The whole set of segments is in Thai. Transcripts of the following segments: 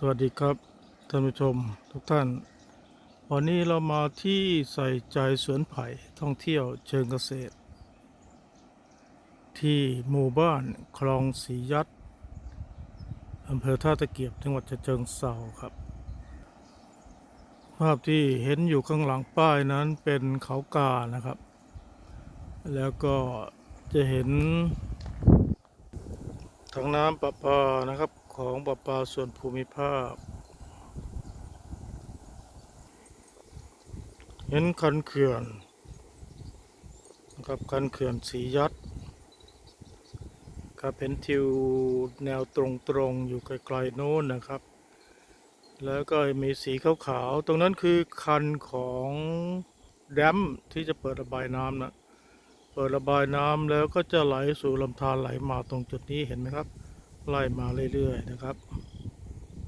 สวัสดีครับท่านผู้ชมทุกท่าน วันนี้เรามาที่ใส่ใจสวนไผ่ท่องเที่ยวเชิงเกษตร ที่หมู่บ้านคลองสียัดอำเภอท่าตะเกียบจังหวัดฉะเชิงเซาครับ ภาพที่เห็นอยู่ข้างหลังป้ายนั้นเป็นเขากานะครับ แล้วก็จะเห็นถังน้ำประปานะครับ ของประปาส่วนภูมิภาค เห็นคันเขื่อนนะครับคันเขื่อนสียัดครับเห็นทิวแนวตรงๆ อยู่ไกลๆโน้นนะครับ แล้วก็มีสีขาวๆ ตรงนั้นคือคันของแดมที่จะเปิดระบายน้ำนะเปิดระบายน้ำแล้วก็จะไหลสู่ลำธารไหลมาตรงจุดนี้เห็นไหมครับ ไล่มาเรื่อยๆนะครับ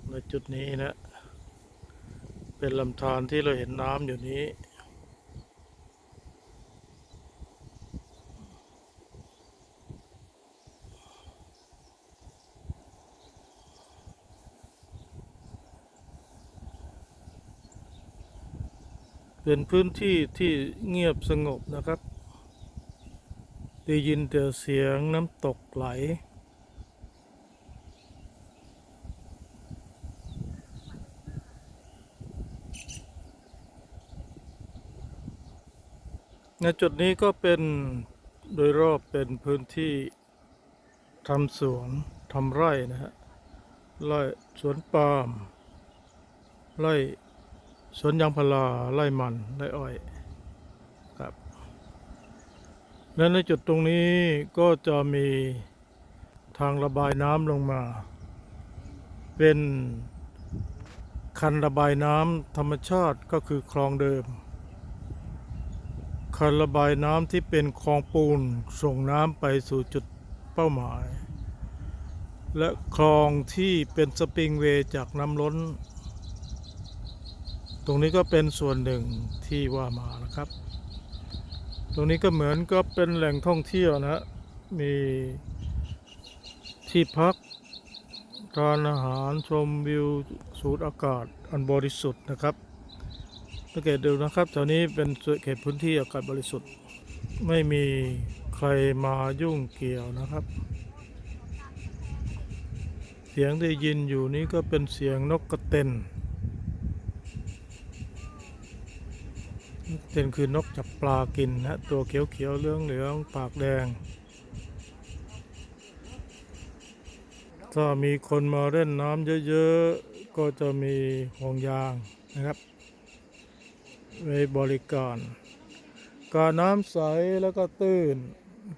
ในจุดนี้นะ เป็นลำธารที่เราเห็นน้ำอยู่นี้ เป็นพื้นที่ที่เงียบสงบนะครับ ได้ยินแต่เสียงน้ำตกไหล ในจุดนี้ก็เป็นโดยรอบเป็นพื้นที่ทำสวนทำไร่นะฮะไร่สวนปาล์มไร่สวนยางพาราไร่มันไร่อ้อยครับและในจุดตรงนี้ก็จะมีทางระบายน้ำลงมา เป็นคันระบายน้ำธรรมชาติก็คือคลองเดิม คันระบายน้ำที่เป็นคลองปูนส่งน้ำไปสู่จุดเป้าหมาย และคลองที่เป็นสปริงเวย์จากน้ำล้น ตรงนี้ก็เป็นส่วนหนึ่งที่ว่ามานะครับ ตรงนี้ก็เหมือนก็เป็นแหล่งท่องเที่ยวนะ มีที่พักทานอาหารชมวิวสูดอากาศอันบริสุทธิ์นะครับ สังเกตดูนะครับแถวนี้เป็นเขตพื้นที่อากาศบริสุทธิ์ ไม่มีใครมายุ่งเกี่ยวนะครับ เสียงที่ยินอยู่นี้ก็เป็นเสียงนกกระเต็นเต็นคือนกจับปลากินนะตัวเขียวๆเหลืองเหลืองปากแดง ถ้ามีคนมาเล่นน้ำเยอะๆ ก็จะมีห่วงยางนะครับ ไว้บริการการน้ำใสแล้วก็ตื้น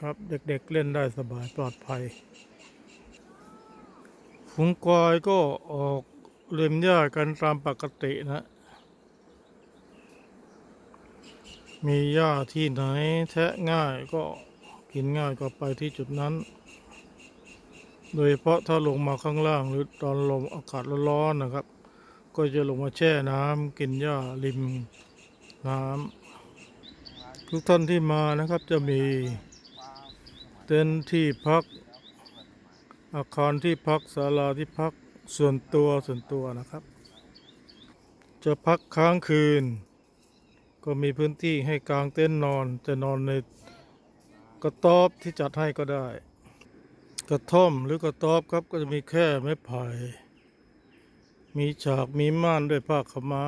ครับเด็กๆเล่นได้สบายปลอดภัยฝูงควายก็ออกเล่มหญ้ากันตามปกตินะ มีหญ้าที่ไหนแทะง่ายก็กินง่ายก็ไปที่จุดนั้น โดยเฉพาะถ้าลงมาข้างล่างหรือตอนลมอากาศร้อนๆนะครับ ก็จะลงมาแช่น้ำกินหญ้าริม น้ำทุกท่านที่มานะครับจะมีเต็นท์ที่พัก อาคารที่พักศาลาที่พักส่วนตัวส่วนตัวนะครับ จะพักค้างคืน ก็มีพื้นที่ให้กางเต็นท์นอนจะนอนในกระต๊อบที่จัดให้ก็ได้ กระท่อมหรือกระต๊อบครับก็จะมีแค่ไม้ไผ่มีฉากมีม่านด้วยผ้าขาวม้า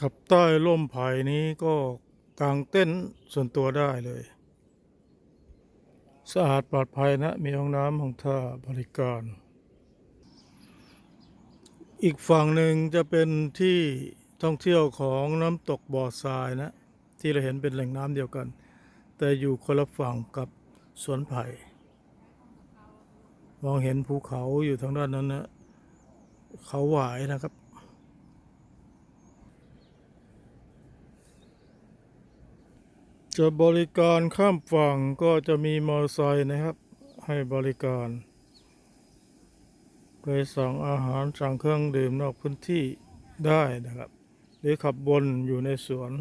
ขับใต้ร่มไผ่นี้ก็กางเต้นส่วนตัวได้เลย สะอาดปลอดภัยนะ มีห้องน้ำห้องท่าบริการ อีกฝั่งหนึ่งจะเป็นที่ท่องเที่ยวของน้ำตกบ่อทรายนะ ที่เราเห็นเป็นแหล่งน้ำเดียวกัน แต่อยู่คนละฝั่งกับสวนไผ่ มองเห็นภูเขาอยู่ทางด้านนั้นนะ เขาหวายนะครับ จะบริการข้ามฝั่งก็จะมีมอเตอร์ไซค์นะครับ ให้บริการ ไปสั่งอาหารสั่งเครื่องดื่มนอกพื้นที่ได้นะครับ หรือขับบวนอยู่ในสวน